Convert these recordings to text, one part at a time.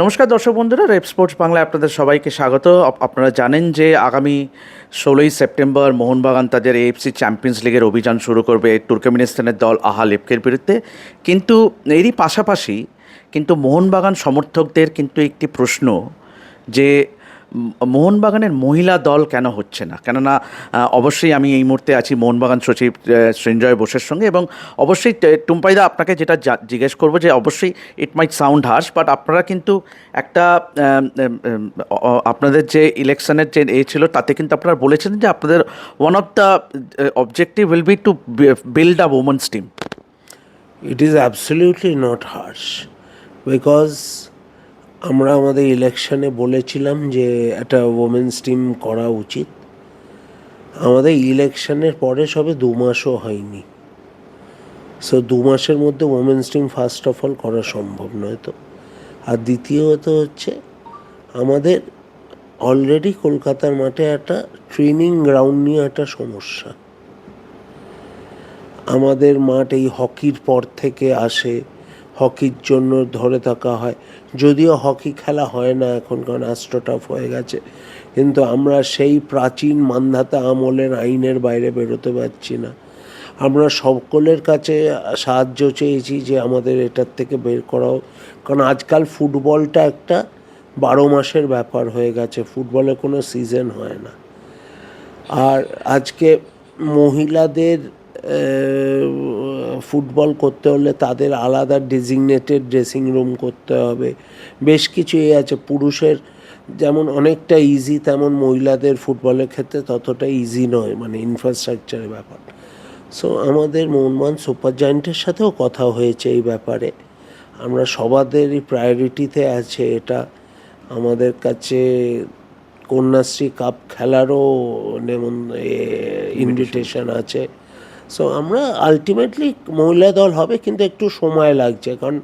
নমস্কার দর্শক বন্ধুরা, রেপ স্পোর্টস বাংলায় আপনাদের সবাইকে স্বাগত। আপনারা জানেন যে আগামী ষোলোই সেপ্টেম্বর মোহনবাগান তাদের এএফসি চ্যাম্পিয়ন্স লিগের অভিযান শুরু করবে তুর্কমেনিস্তানের দল আহা লেপকের বিরুদ্ধে। কিন্তু এরই পাশাপাশি কিন্তু মোহনবাগান সমর্থকদের কিন্তু একটি প্রশ্ন যে মোহনবাগানের মহিলা দল কেন হচ্ছে না? কেননা অবশ্যই আমি এই মুহূর্তে আছি মোহনবাগান সচিব সৃঞ্জয় বোসের সঙ্গে এবং অবশ্যই টুম্পাইদা আপনাকে যেটা জিজ্ঞেস করব যে অবশ্যই it might sound harsh but আপনারা কিন্তু একটা আপনাদের যে ইলেকশনের যে এ ছিল, তাতে কিন্তু আপনারা বলেছেন যে আপনাদের one of the objective will be to build a women's team It is absolutely not harsh because আমরা আমাদের ইলেকশনে বলেছিলাম যে একটা ওমেন্স টিম করা উচিত। আমাদের ইলেকশনের পরে সবে দু মাসও হয়নি। সো দু মাসের মধ্যে women's team first of all করা সম্ভব নয় তো। আর দ্বিতীয়ত হচ্ছে, আমাদের অলরেডি কলকাতার মাঠে একটা ট্রেনিং গ্রাউন্ড নিয়ে একটা সমস্যা। আমাদের মাঠ এই হকির পর থেকে আসে হকির জন্য ধরে থাকা হয়। যদিও হকি খেলা হয় না এখন, কারণ অ্যাস্ট্রোটাফ হয়ে গেছে। কিন্তু আমরা সেই প্রাচীন মান্ধাতা আমলের আইনের বাইরে বেরোতে পারছি না। আমরা সকলের কাছে সাহায্য চেয়েছি যে আমাদের এটার থেকে বের করাও। কারণ আজকাল ফুটবলটা একটা বারো মাসের ব্যাপার হয়ে গেছে, ফুটবলে কোনো সিজন হয় না। আর আজকে মহিলাদের ফুটবল করতে হলে তাদের আলাদা ডেজিগনেটেড ড্রেসিং রুম করতে হবে। বেশ কিছু এ আছে পুরুষের যেমন অনেকটা ইজি তেমন মহিলাদের ফুটবলের ক্ষেত্রে ততটা ইজি নয় মানে ইনফ্রাস্ট্রাকচারের ব্যাপার। সো আমাদের মোহনবাগান সুপার জায়েন্টের সাথেও কথা হয়েছে এই ব্যাপারে। আমরা সবাদেরই প্রায়োরিটিতে আছে এটা। আমাদের কাছে কন্যাশ্রী কাপ খেলারও নেমন ইনভিটেশন আছে। সো আমরা আলটিমেটলি মহিলা দল হবে কিন্তু একটু সময় লাগছে। কারণ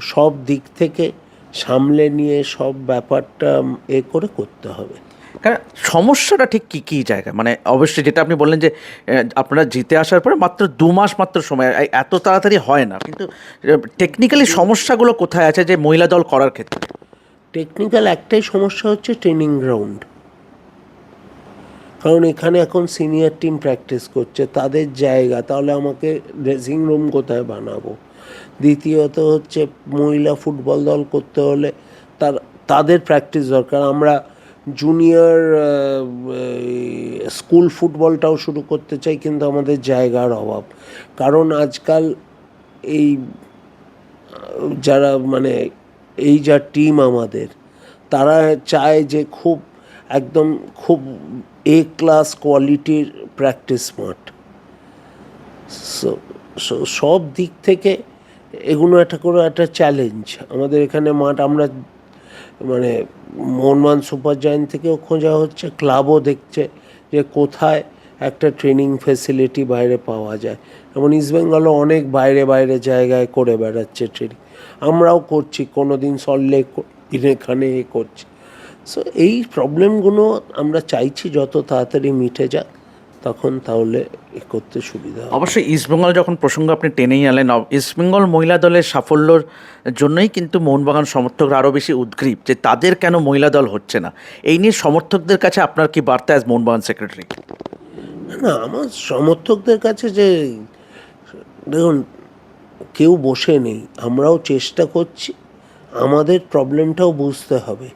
সব দিক থেকে সামলে নিয়ে সব ব্যাপারটা এ করে করতে হবে। কারণ সমস্যাটা ঠিক কী কী জায়গা? মানে অবশ্যই যেটা আপনি বললেন যে আপনারা জিতে আসার পরে মাত্র দু মাস মাত্র সময় এত তাড়াতাড়ি হয় না। কিন্তু টেকনিক্যালি সমস্যাগুলো কোথায় আছে যে মহিলা দল করার ক্ষেত্রে? টেকনিক্যাল একটাই সমস্যা হচ্ছে ট্রেনিং গ্রাউন্ড কারণ এখানে এখন সিনিয়র টিম প্র্যাকটিস করছে, তাদের জায়গা, তাহলে আমাকে ড্রেসিং রুম কোথায় বানাবো? দ্বিতীয়ত হচ্ছে মহিলা ফুটবল দল করতে হলে তার, তাদের প্র্যাকটিস দরকার। আমরা জুনিয়র স্কুল ফুটবলটাও শুরু করতে চাই, কিন্তু আমাদের জায়গার অভাব। কারণ আজকাল এই, যারা মানে এই যা টিম আমাদের, তারা চায় যে খুব একদম খুব এ ক্লাস কোয়ালিটির প্র্যাকটিস মাঠ সো সব দিক থেকে এগুলো একটা করে একটা চ্যালেঞ্জ আমাদের এখানে মাঠ আমরা মানে মোহনমান সুপার জায়েন্ট থেকেও খোঁজা হচ্ছে ক্লাবও দেখছে যে কোথায় একটা ট্রেনিং ফেসিলিটি বাইরে পাওয়া যায়। যেমন ইস্টবেঙ্গলও অনেক বাইরে বাইরে জায়গায় করে বেড়াচ্ছে ট্রেনিং আমরাও করছি কোনো দিন সল্টলেক এখানে এ করছি। সো এই প্রবলেমগুলো আমরা চাইছি যত তাড়াতাড়ি মিটে যাক তখন তাহলে এ করতে সুবিধা অবশ্যই ইস্টবেঙ্গল যখন প্রসঙ্গ আপনি টেনেই আনলেন ইস্টবেঙ্গল মহিলা দলের সাফল্যর জন্যই কিন্তু মোহনবাগান সমর্থকরা আরও বেশি উদ্গ্রীব যে তাদের কেন মহিলা দল হচ্ছে না। এই নিয়ে সমর্থকদের কাছে আপনার কি বার্তা অ্যাজ মোহনবাগান সেক্রেটারি না আমার সমর্থকদের কাছে যে দেখুন কেউ বসে নেই আমরাও চেষ্টা করছি আমাদের প্রবলেমটাও বুঝতে হবে।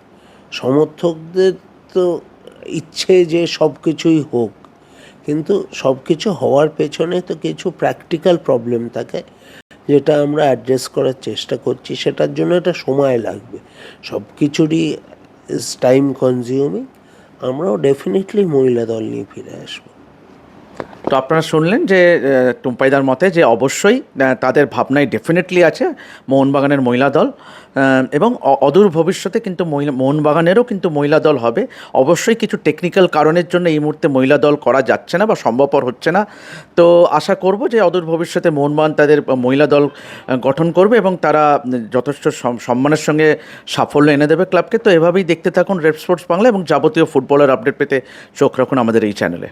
সমর্থকদের তো ইচ্ছে যে সব কিছুই হোক, কিন্তু সব কিছু হওয়ার পেছনে তো কিছু প্র্যাকটিক্যাল প্রবলেম থাকে, যেটা আমরা অ্যাড্রেস করার চেষ্টা করছি, সেটার জন্য এটা সময় লাগবে। সব কিছুরই ইজ টাইম কনজিউমিং আমরাও ডেফিনেটলি মহিলা দল নিয়ে ফিরে আসব। তো আপনারা শুনলেন যে টুম্পাইদার মতে যে অবশ্যই তাদের ভাবনায় ডেফিনেটলি আছে মোহনবাগানের মহিলা দল। এবং অদূর ভবিষ্যতে কিন্তু মহিলা, মোহনবাগানেরও কিন্তু মহিলা দল হবে। অবশ্যই কিছু টেকনিক্যাল কারণের জন্য এই মুহূর্তে মহিলা দল করা যাচ্ছে না বা সম্ভবপর হচ্ছে না। তো আশা করব যে অদূর ভবিষ্যতে মোহনবাগান তাদের মহিলা দল গঠন করবে এবং তারা যথেষ্ট সম্মানের সঙ্গে সাফল্য এনে দেবে ক্লাবকে। তো এভাবেই দেখতে থাকুন রেড স্পোর্টস বাংলা এবং যাবতীয় ফুটবলের আপডেট পেতে চোখ রাখুন আমাদের এই চ্যানেলে।